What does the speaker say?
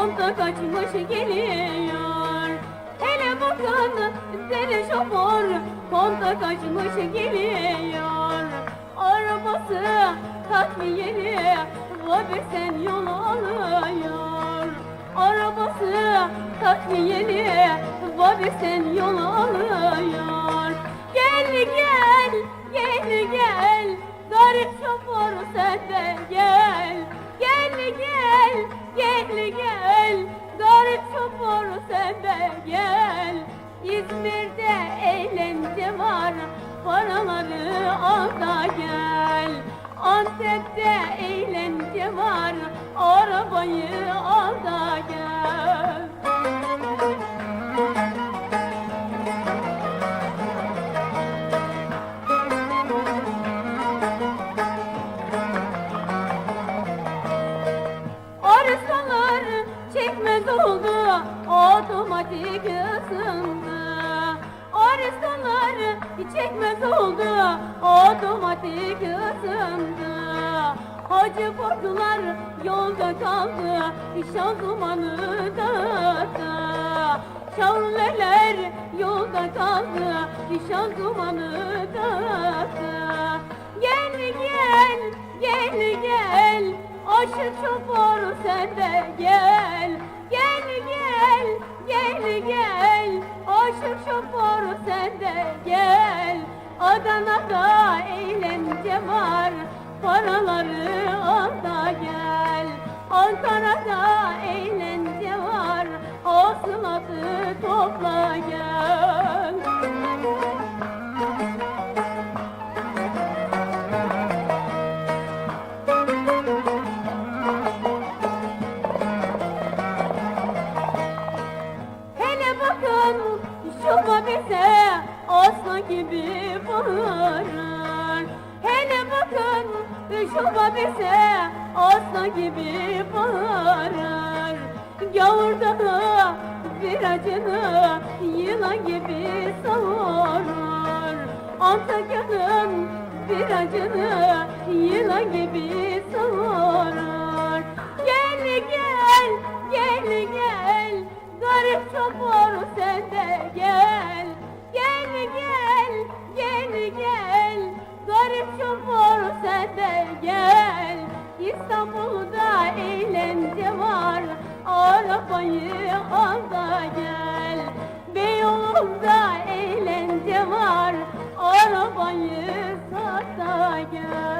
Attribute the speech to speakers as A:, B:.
A: konta kaçmış geliyor. Hele bakın deli şoför konta kaçmış geliyor. Arabası takviyeli vabi sen yol alıyor. Arabası takviyeli vabi sen yol alıyor. Gel gel gel gel Garip şoför sen de gel Gel gel gel gel Garip şoför sen de gel. İzmir'de eğlence var Paraları al da gel. Antep'te eğlence var Arabayı al çekmez oldu. Otomatik ısındı. Hacı kurtlar yolda kaldı. Şanzımanı dağıttı. Şavleler yolda kaldı. Şanzımanı dağıttı. Gel gel gel gel? Aşık şoför sen de Gel. Gel şoför sen de gel. Adana'da eğlence var. Paraları al da gel. Ankara'da eğlence var. Hasılatı topla gel şu bize aslan gibi bağırır Hele bakın şu bize aslan gibi bağırır Gavurda da viracını yılan gibi savurur Antakya'nın viracını yılan gibi savurur de gel. İstanbul'da eğlence var. Arabayı al da gel. Beyoğlu'nda eğlence var. Arabayı sat da gel.